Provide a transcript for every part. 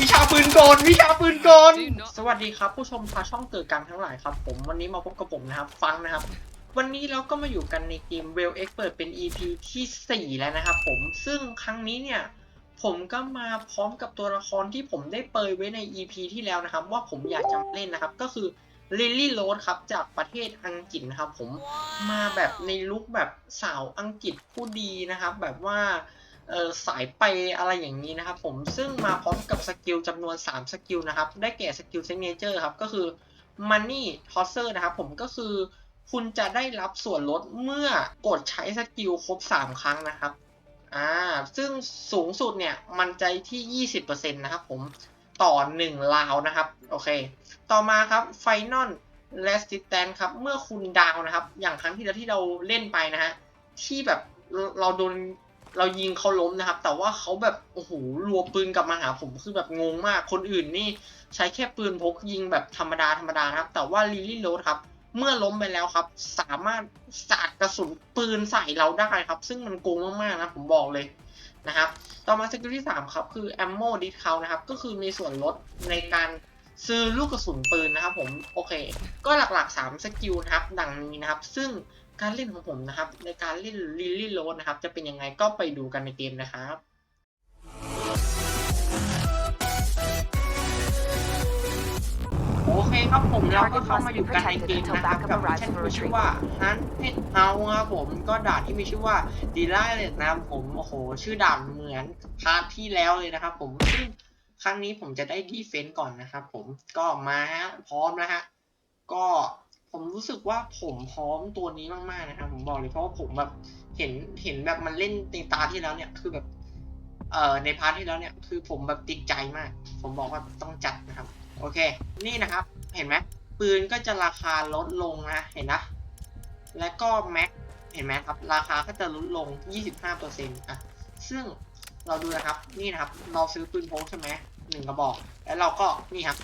วิชาปืนกลวิชาปืนกลสวัสดีครับ ผู้ชมทางช่องเกิดการทั้งหลายครับ ผมวันนี้มาพบกับผมนะครับ ฟังนะครับ วันนี้เราก็มาอยู่กันในเกม Well Expert เป็น EP ที่ 4 แล้วนะครับผมซึ่งครั้งนี้เนี่ย ผมก็มาพร้อมกับตัวละครที่ผมได้เปรยไว้ใน EP ที่แล้วนะครับ ว่าผมอยากจะเล่นนะครับ ก็คือลิลลี่โรสครับจากประเทศอังกฤษนะครับ ผมมาแบบในลุคแบบสาวอังกฤษผู้ดีนะครับ แบบว่า สายไปอะไรอย่างนี้นะครับผมซึ่งมาพร้อมกับสกิลจำนวน 3 สกิลนะครับ ได้แก่สกิลเซนเจอร์ครับก็คือ Money Tosser นะครับผมก็คือคุณจะได้รับส่วนลดเมื่อกดใช้สกิลครบ 3 ครั้งนะครับอ่าซึ่งสูงสุดเนี่ยมันใจที่ 20%นะครับผมต่อ 1 ลาวนะครับโอเค ต่อมาครับ Final Resistance ครับเมื่อคุณดาวนะครับ อย่างครั้งที่แล้วที่เราเล่นไปนะฮะที่แบบเราโดน เรายิงเขาล้มนะครับ แต่ว่าเขาแบบโอ้โหรัวปืนกลับมาหาผมคือแบบงงมาก คนอื่นนี่ใช้แค่ปืนพกยิงแบบธรรมดาธรรมดานะครับ แต่ว่าลิลี่โรดครับ เมื่อล้มไปแล้วครับ สามารถสาดกระสุนปืนใส่เราได้ครับ ซึ่งมันโกงมากๆนะผมบอกเลยนะครับ ต่อมาสกิลที่3ครับคือ ammo discount นะครับ ก็คือมีส่วนลดในการซื้อลูกกระสุนปืนนะครับผม โอเค ก็หลักๆ 3 สกิลนะครับ ดังนี้นะครับ ซึ่ง การเล่นของผมนะครับ ในการเล่น Lily Road นะครับ จะเป็นยังไงก็ไปดูกันในเกมนะครับโอเคครับผมเราก็เข้ามาอยู่กันในเกมนะครับกับมิชชั่นที่ชื่อว่า Hunted House ครับผมก็ด่านที่มีชื่อว่า d e l i g h t นะครับผมโอ้โห ชื่อด่านเหมือนพาร์ทที่แล้วเลยนะครับ ผมซึ่งครั้งนี้ผมจะได้ดีเฟนต์ก่อนนะครับผมก็มาฮะพร้อมนะฮะก็ ผมรู้สึกว่าผมพร้อมตัวนี้มากๆนะครับผมบอกเลยเพราะว่าผมแบบเห็นเห็นแบบมันเล่นในตาที่แล้วเนี่ยคือแบบเอ่อในพาร์ทที่แล้วเนี่ยคือผมแบบติดใจมาก ผมบอกว่าต้องจัดนะครับ โอเค นี่นะครับ เห็นไหมปืนก็จะราคาลดลงนะเห็นนะแล้วก็แม็กเห็นไหมครับราคาก็จะลดลง 25%อะซึ่งเราดูนะครับนี่นะครับ เราซื้อปืนพกใช่ไหมหนึ่งกระบอก แล้วเราก็นี่ครับ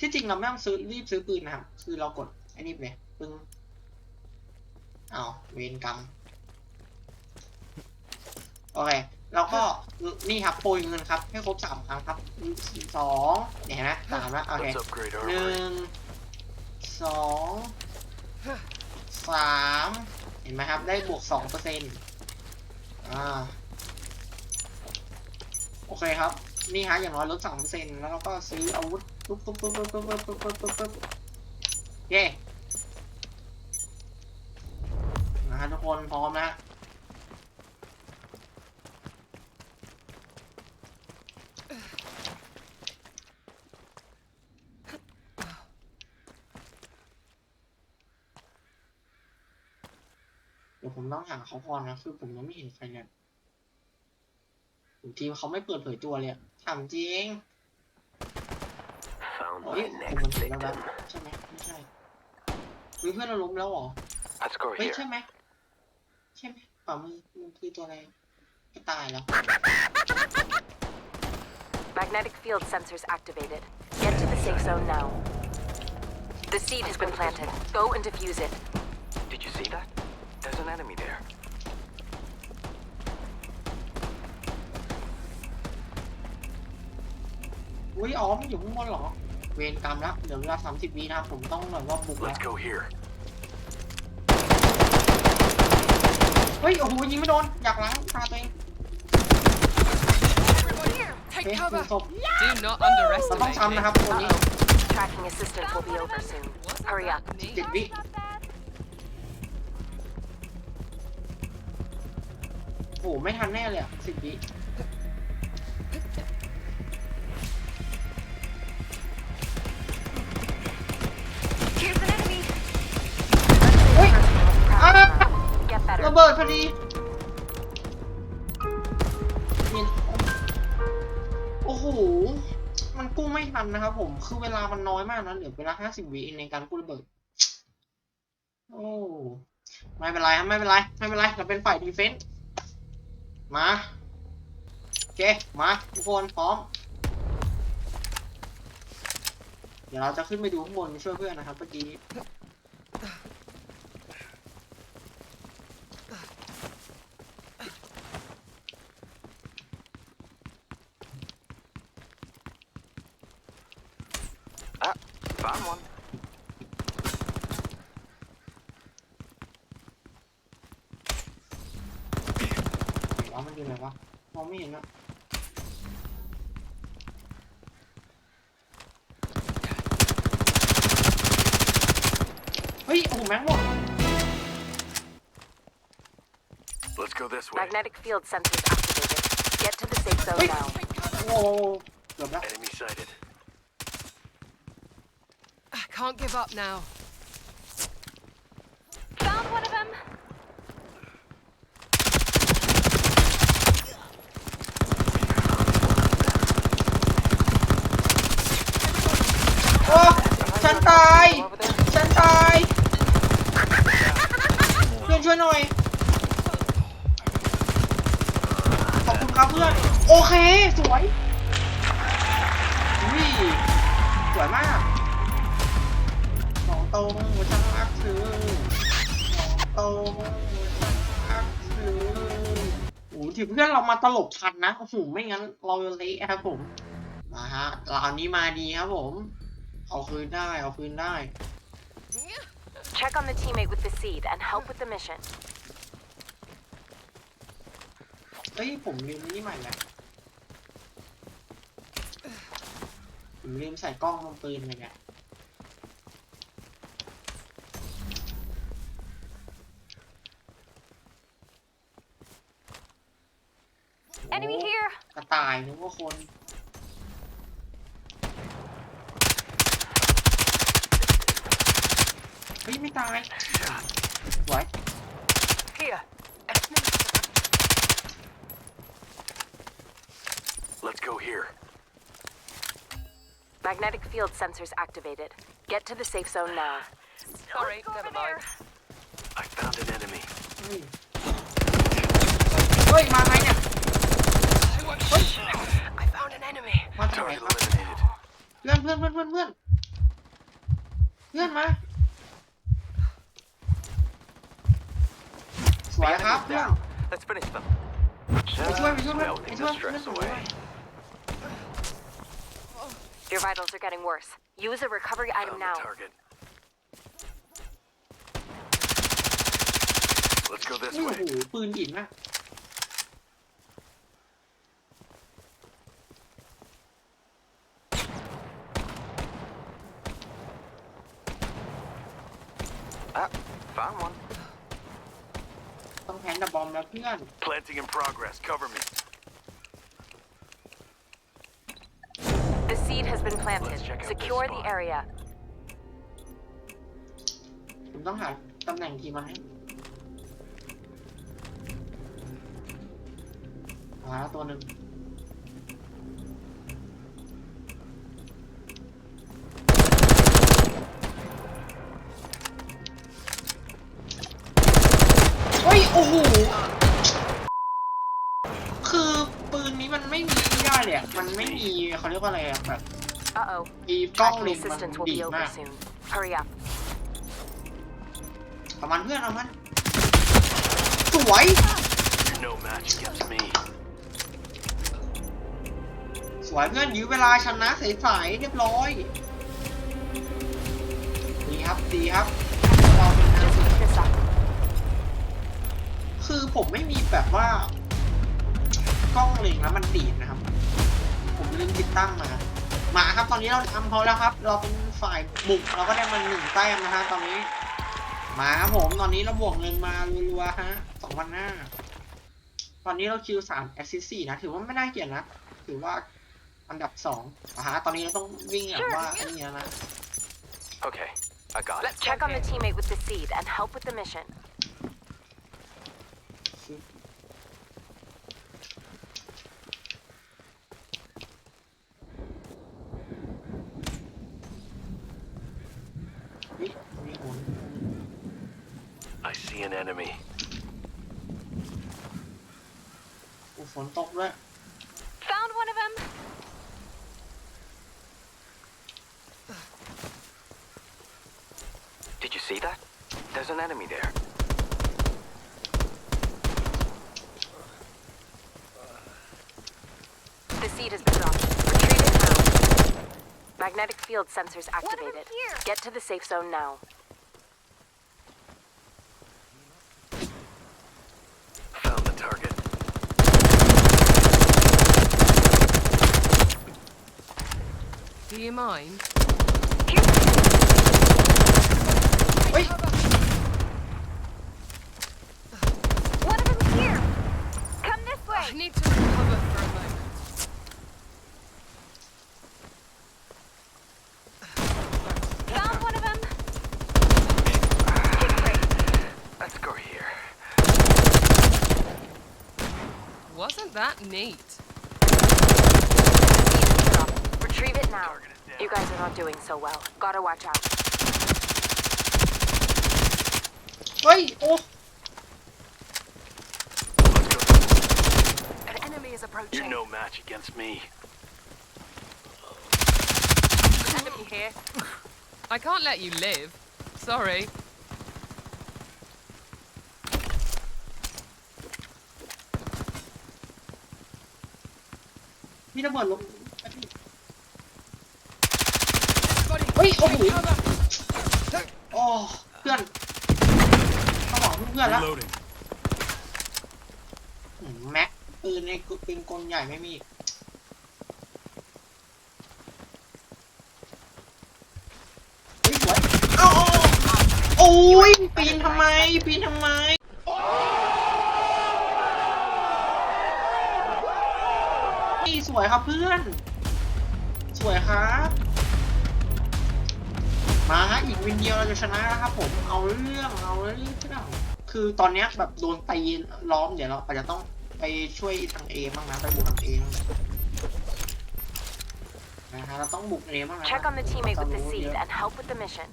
ที่จริงเราไม่ต้องซื้อรีบซื้อปืนนะครับ คือเรากด อ้นี่ไปเลยปึ้งเอาวเวรกรรม โอเค แล้วก็นี่ครับโปรยเงินครับ ให้ครบสามครั้งครับสองเนี่ยเห็นไหมสามแล้วโอเค Let's upgrade หนึ่ armory. งสองสามเห็นไหมครับ ได้บวกสองเปอร์เซ็นต์อ่า โอเคครับ นี่ฮะ อย่างน้อยลดสองเปอร์เซ็นต์แล้วเราก็ซื้ออาวุธปุ๊บปุ๊บปุ๊บปุ๊บปุ๊บปุ๊บปุ๊บปุ๊บปุ๊บปุ๊บเย้ ฮะทุกคนพร้อมนะเดี๋ยวผมต้องหาเขาก่อนนะคือผมยังไม่เห็นใครเลยทีมเขาไม่เปิดเผยตัวเลยอะถามจริง Found เฮ้ย my ผมมัน next เห็นแล้วนะ victim. ใช่ไหมไม่ใช่เฮ้ยเพื่อนเราล้มแล้วเหรอ Let's go เฮ้ย here. ใช่ไหมใช่ไหม ฝ่ามือมันคือตัวอะไรก็ตายแล้ว Magnetic field sensors activated. Get to the safe zone now. The seed has been planted. Go and defuse it. Did you see that? There's an enemy there. อุ้ยอ๋อมันอยู่ข้างบนเหรอ เวรกรรมแล้วเดี๋ยวเวลาสามสิบวินะครับ ผมต้องแบบว่าบุกแล้ว Let's go here. เฮ้ย โอ้โห ยิงไม่โดน อยากล้างตาตัวเองเฮ้ยยิงศพ Do not เราต้อง underestimate ซ้ำ me. นะครับตัวนี้ Uh-oh. Tracking assistant will be over soon. Hurry up. เจ็ดวิ โอ้โหไม่ทันแน่เลยอะสิบวิ ระเบิดพอดีนี่โอ้โห มันกู้ไม่ทันนะครับผม คือเวลามันน้อยมากนะ เหลือเวลาห้าสิบวิในการกู้ระเบิด โอ้ ไม่เป็นไรครับไม่เป็นไร ไม่เป็นไร เราเป็นฝ่ายดีเฟนส์มา โอเค มาทุกคนพร้อม เดี๋ยวเราจะขึ้นไปดูข้างบนช่วยเพื่อนนะครับเมื่อกี้ ย โอ้โหแม็กหมด Let's go this way. Magnetic field sensors activated. Get to the safe zone Wait. now. โอ้โหเกือบแล้ว Enemy sighted. I can't give up now. Found one of them. โอ้ฉันตาย ฉั ช่วยหน่อย ขอบคุณครับเพื่อน โอเค สวยอุ้ยสวยมากสองตรงช่างรักซื้อสองตรงช่างรักซื้อโอ้โหที่เพื่อนเรามาตลบทันนะโอ้โหไม่งั้นเราจะเละครับผมมาฮะราวนี้มาดีครับผม เอาคืนได้ เอาคืนได้ Check on the teammate with the seed and help with the mission. เอ้ย ผมลืมนี่ใหม่แล้วผมลืมใส่กล้องลงปืนไปเนี่ย Enemy โอ้ here. กระต่ายนึกว่าคน ฮ้ย ไม่ตายสวย Here. Let's go here. Magnetic field sensors activated. Get to the safe zone now. Sorry, never mind. I found an enemy. เฮ้ย เฮ้ย มาไงเนี่ย I won't I found an enemy. มาจากไหน Target ครับ eliminated. เพื่อนเพื่อนเพื่อนเพื่อนเพื่อนเพื่อนมา สวย The ครับ enemy's เพื่อน down. Let's finish them. ไปช่วยไปช่วยเพื่อน Melting ไปช่วย the เพื่อน stress ผม away. Your vitals are getting worse. Use a recovery item Found now. the target. Let's go this นี่โอ้ way. โหปืนหินนะ นดับบอมแล้วเพื่อน Planting in progress. Cover me. The seed has been planted. Let's check out this Secure the spot. area. ผมต้องหาตำแหน่งทีมมาให้มาแล้วตัวหนึ่ง อ้โห คือปืนนี้มันไม่มีไม่ได้เลยอะมันไม่มีเขาเรียกว่าอะไรอะแบบ Uh-oh. อีกล้อง Tracking เลนส์มัน assistance will ดี be over มาก soon. Hurry up. ประมาณเพื่อนเอามัน สวย You're no match against me. สวยเพื่อนยื้อเวลาชนะใสๆเรียบร้อย ดีครับ ดีครับเราเป็นน Just keep this up. คือผมไม่มีแบบว่ากล้องเล็งแล้วมันดีดนะครับ ผมลืมติดตั้งมามาครับตอนนี้เราทำเขาแล้วครับ เราเป็นฝ่ายบุกเราก็ได้มาหนึ่งแต้มนะฮะตอนนี้ มาครับผมตอนนี้เราบวกเงินมารัวๆฮะสองพันห้า ตอนนี้เราคิวสามแอสซิสสี่นะ ถือว่าไม่น่าเกลียดนะ ถือว่าอันดับสองนะฮะตอนนี้เราต้องวิ่งแบบว่าไอ้นี่แล้วนะ Okay, I got it. Let's Check on the in. teammate with the seed and help with the mission. seed has been dropped. Retrieve it now. Magnetic field sensors activated. Get to the safe zone now. Found the target. Do you mind? Wait. One of them's here. Come this way. I need to. got Nate. Retrieve it now. You guys are not doing so well. Gotta watch out. Wait! Oh! An enemy is approaching. You're no match against me. Enemy here. I can't let you live. Sorry. มีระเบิดลงเฮ้ยโอ้โหโอ้เพื่อนเขาบอกเพื่อนแล้วอืมแม็กปืนในปืนกลใหญ่ไม่มีเฮ้ยสวยเอ้าโอ้ยปีนทำไม ปีนทำไม นี่ สวยครับเพื่อน สวยครับ มาฮะอีกวินเดียวเราจะชนะแล้วครับผมเอาเรื่องเอาเรื่องคือตอนนี้แบบโดนตีล้อมเดี๋ยวเราอาจจะต้องไปช่วยทางเอบ้างนะไปบุกทางเอบ้างนะนะฮะเราต้องบุกเอบ้างนะ Check on the teammate with the seed and help with the mission.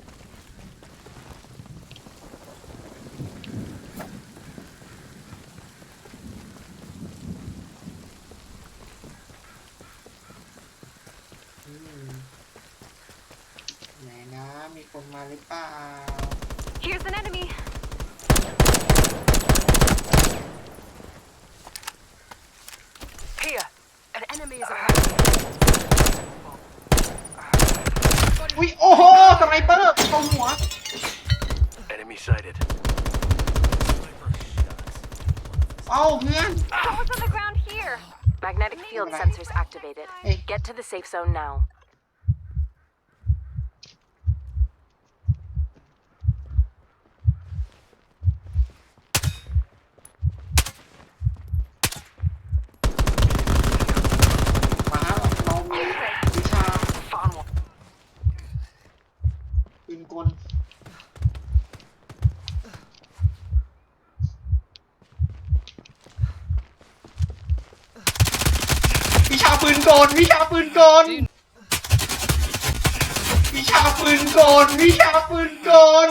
อืมไหนนะ มีคนมาหรือเปล่า Here's an enemy. Here. An enemy is approaching. อุ้ย โอ้โหสไนเปอร์ตรงหัว Enemy sighted. เอ้าเพื่อน Someone's on the ground here. Magnetic field Right. sensors activated. Hey. Get to the safe zone now. นกลวิชาปืนกลวิชาปืนกลวิชาปืนกล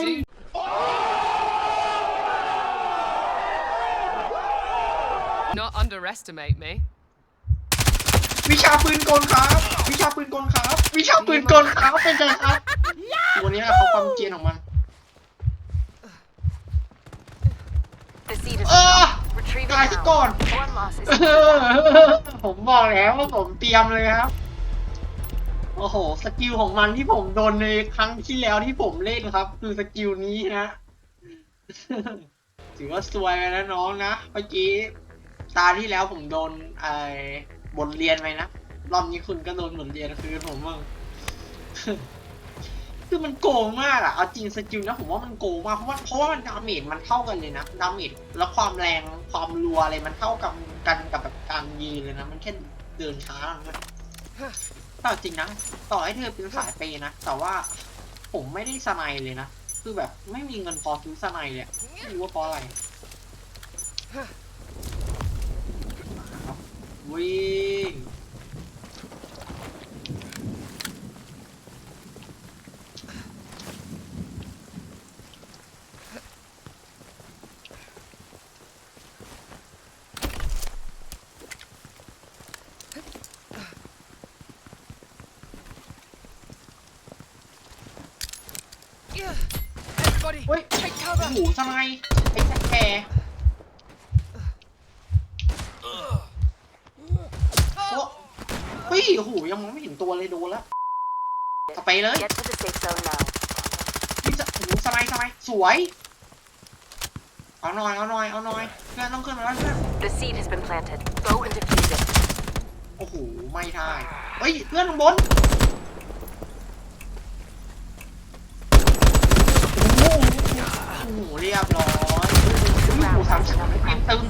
Not underestimate me. วิชาปืนกลครับ วิชาปืนกลครับ วิชาปืนกลครับเป็นไงครับตัวนี้เขาความเกรียนของมัน The seed is ตายซะก่อน One loss is ผมบอกแล้วว่าผมเตรียมเลยครับ โอ้โห สกิลของมันที่ผมโดนในครั้งที่แล้วที่ผมเล่นครับ คือสกิลนี้ฮะ ถือว่าซวยไปนะน้องนะ เมื่อกี้ ตาที่แล้วผมโดนไอ้บทเรียนไปนะ รอบนี้คุณก็โดนบทเรียนคือผมมึง คือมันโกงมากอะเอาจริงสกิลนะผมว่ามันโกงมากเพราะว่าเพราะว่ามันดาเมจมันเท่ากันเลยนะดาเมจแล้วความแรงความรัวอะไรมันเท่ากับกันกับแบบการยืนเลยนะ มันแค่เดินช้าเลยแต่จริงนะต่อให้เธอเป็นสายเปย์นะแต่ว่าผมไม่ได้สไนด์เลยนะคือแบบไม่มีเงินพอซื้อสไนด์เลยอะไม่รู้ว่าเพราะอะไรวิ่ง เฮ้ย take โอ้ cover. โหสไนด์ไอ้แค่โอ้เฮ้ยโอ้โหยังมองไม่เห็นตัวเลยโดนแล้วเอาไปเลย Get to the safe zone now. นี่จะโอ้โหสไลด์สไลด์สวยเอาหน่อยเอาหน่อยเอาหน่อยเพื่อนต้องขึ้นมาแล้วเพื่อน The seed has been planted. Go and defuse it. โอ้โหไม่ได้เฮ้ยเพื่อนข้างบน โอ้โห โอ้โหเรียบร้อยโอ้โหสามสามเกมตึง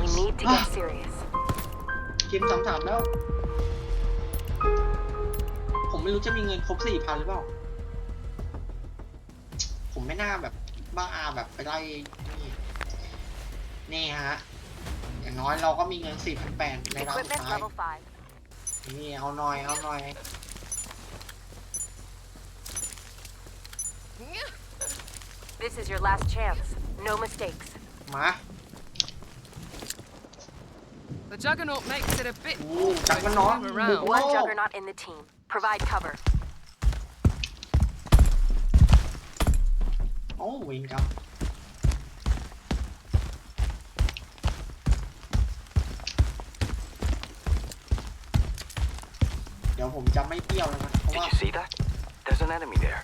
We need to get serious. เกมสามสามแล้ว ผมไม่รู้จะมีเงินครบสี่พันหรือเปล่า ผมไม่น่าแบบบ้าแบบไปไล่นี่นี่ฮะ อย่างน้อยเราก็มีเงินสี่พันแปดในรอบสุด Equipment ท้าย level 5. นี่เอาหน่อยเอาหน่อย This is your last chance. No mistakes. มา The Juggernaut makes it a bit โอ้จักรมันนอน move บุก around. โล One ก juggernaut in the team. Provide cover. โอ้วินครับ เดี๋ยวผมจะไม่เปรี้ยวแล้วนะ เพราะ Did ว่า you see that? There's an enemy there.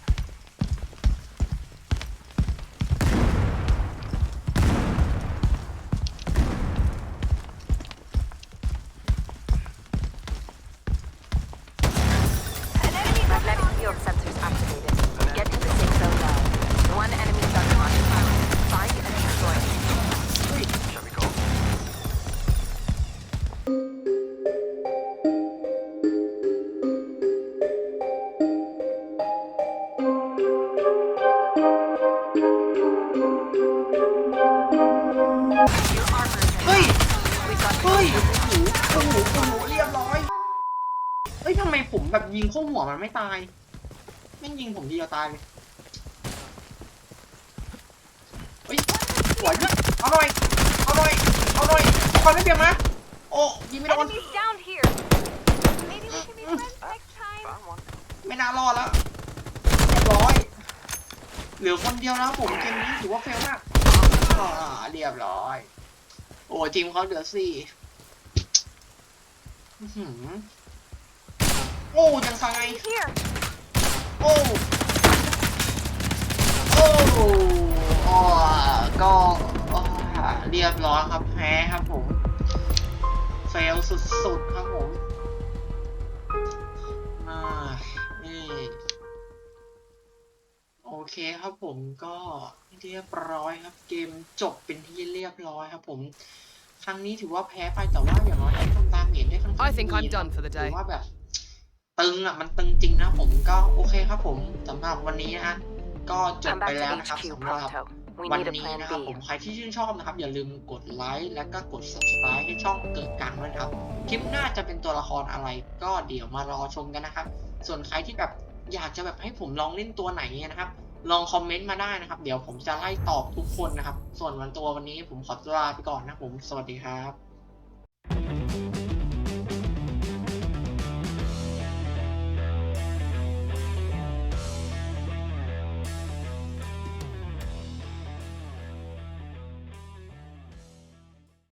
Got เฮ้ยโอ้โหโอ้โหโอ้โหเรียบร้อยเฮ้ยทำไมผมแบบยิงเข้าหัวมันไม่ตายแม่งยิงผมทีเดียวตายเลยเฮ้ยสวยเนี่ยเอาหน่อย เอาหน่อย เอาหน่อยเอาความไม่เปรียบมาโอ้ยิงไม่โดน Enemies down here. Maybe we can be friends next time. Found one. ไม่น่ารอดแล้วเรียบร้อย เหลือคนเดียวแล้วผมเกมนี้ถือว่าเฟลมากอ่าเรียบร้อย โอ้ทีมเขาเหลือสี่ อื้อหือโอ้ยังไง Here. โอ้โอ้อ๋อก็อ่าเรียบร้อยครับแพ้ครับผม เฟลสุดๆครับผมอ่านี่โอเคครับผมก็เรียบร้อยครับ เกมจบเป็นที่เรียบร้อยครับผม ครั้งนี้ถือว่าแพ้ไปแต่ว่าอย่างน้อยท I think ดี I'm นะ done for the ถื day. อว่าแบบตึงอะมันตึงจริงนะผมก็โอเคครับผมสำหรับวันนี้นะฮะก็จบ Come ไป back แล้ว to นะครับ HQ สำหรับ pronto. We วัน need a นี้ plan นะครับ B. ผมใครที่ชื่นชอบนะครับ อย่าลืมกดไลค์และก็กด subscribe ให้ช่องเกิดการด้วยนะครับ คลิปหน้าจะเป็นตัวละครอะไร ก็เดี๋ยวมารอชมกันนะครับ ส่วนใครที่แบบอยากจะแบบให้ผมลองเล่นตัวไหนนะครับ ลองคอมเมนต์มาได้นะครับ เดี๋ยวผมจะไล่ตอบทุกคนนะครับ ส่วนวันตัววันนี้ผมขอตัวลาไปก่อนนะครับผมสวัสดีครับ